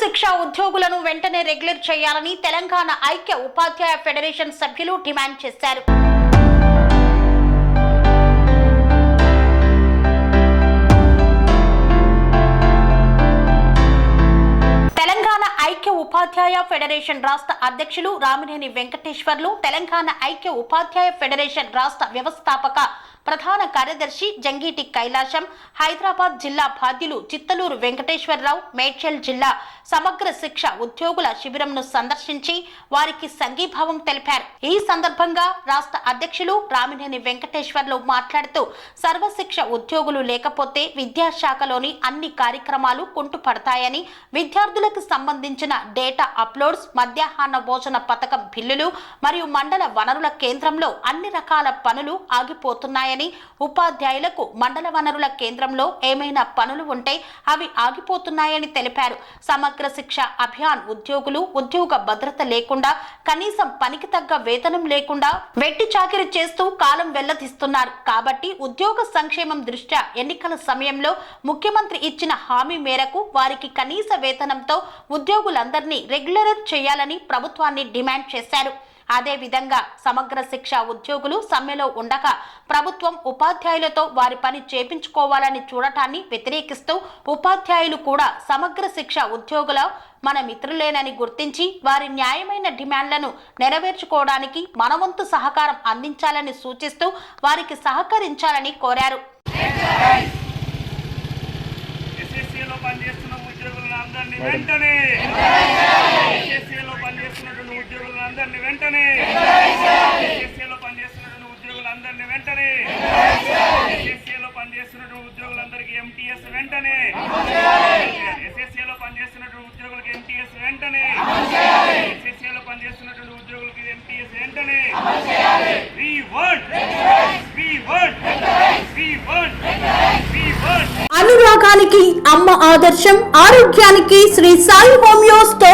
శిక్ష ఉద్యోగులను వెంటనే రెగ్యులర్ చేయాలని తెలంగాణ ఐక్య ఉపాధ్యాయ ఫెడరేషన్ సభ్యులు డిమాండ్ చేశారు. తెలంగాణ ఐక్య ఉపాధ్యాయ ఫెడరేషన్ రాష్ట్ర అధ్యక్షులు రామినేని వెంకటేశ్వర్లు తెలంగాణ ఐక్య ఉపాధ్యాయ ఫెడరేషన్ రాష్ట్ర వ్యవస్థాపక ప్రధాన కార్యదర్శి జంగీటి కైలాసం హైదరాబాద్ జిల్లా బాధ్యులు చిత్తలూరు వెంకటేశ్వరరావు మేడ్చల్ జిల్లా సమగ్ర శిక్ష ఉద్యోగుల శిబిరంను సందర్శించి వారికి సంఘీభావం తెలిపారు. ఈ సందర్భంగా రాష్ట్ర అధ్యక్షులు రామినేని వెంకటేశ్వర్లు మాట్లాడుతూ సర్వశిక్ష ఉద్యోగులు లేకపోతే విద్యాశాఖలోని అన్ని కార్యక్రమాలు కుంటుపడతాయని విద్యార్థులకు సంబంధించిన డేటా అప్లోడ్స్ మధ్యాహ్న భోజన పథకం బిల్లులు మరియు మండల వనరుల కేంద్రంలో అన్ని రకాల పనులు ఆగిపోతున్నాయని ఉపాధ్యాయులకు మండల వనరుల కేంద్రంలో ఏమైనా పనులు ఉంటే అవి ఆగిపోతున్నాయని తెలిపారు. సమగ్ర శిక్ష అభియాన్ ఉద్యోగులు ఉద్యోగ భద్రత లేకుండా కనీసం పనికి తగ్గ వేతనం లేకుండా వెట్టి చాకిరి చేస్తూ కాలం వెల్లదీస్తున్నారు. కాబట్టి ఉద్యోగ సంక్షేమం దృష్ట్యా ఎన్నికల సమయంలో ముఖ్యమంత్రి ఇచ్చిన హామీ మేరకు వారికి కనీస వేతనంతో ఉద్యోగులందరినీ రెగ్యులర్ చేయాలని ప్రభుత్వాన్ని డిమాండ్ చేశారు. అదే విధంగా సమగ్ర శిక్ష ఉద్యోగులు సమ్మెలో ఉండగా ప్రభుత్వం ఉపాధ్యాయులతో వారి పని చేపించుకోవాలని చూడటాన్ని వ్యతిరేకిస్తూ ఉపాధ్యాయులు కూడా సమగ్ర శిక్ష ఉద్యోగుల మన మిత్రులేనని గుర్తించి వారి న్యాయమైన డిమాండ్లను నెరవేర్చుకోవడానికి మనవంతు సహకారం అందించాలని సూచిస్తూ వారికి సహకరించాలని కోరారు. వెంటనే ఎస్ఎస్సీలో పనిచేస్తున్నటువంటి ఉద్యోగులను అందరినీ వెంటనే ఎస్ఎస్సీలో పనిచేస్తున్నటువంటి ఉద్యోగులందరినీ వెంటనే ఎస్ఎస్సీలో పనిచేస్తున్నటువంటి ఉద్యోగులందరికీ ఎంటీఎస్ వెంటనే ఎస్ఎస్సీలో పనిచేస్తున్నటువంటి ఉద్యోగులకు ఎంటీఎస్ వెంటనే ఎస్ఎస్సీలో పనిచేస్తున్నటువంటి ఉద్యోగులకు ఎంటీఎస్ వెంటనే we want we want we want we want అనురాగానికి అమ్మ ఆదర్శం ఆరోగ్యానికి Shri Sai homeos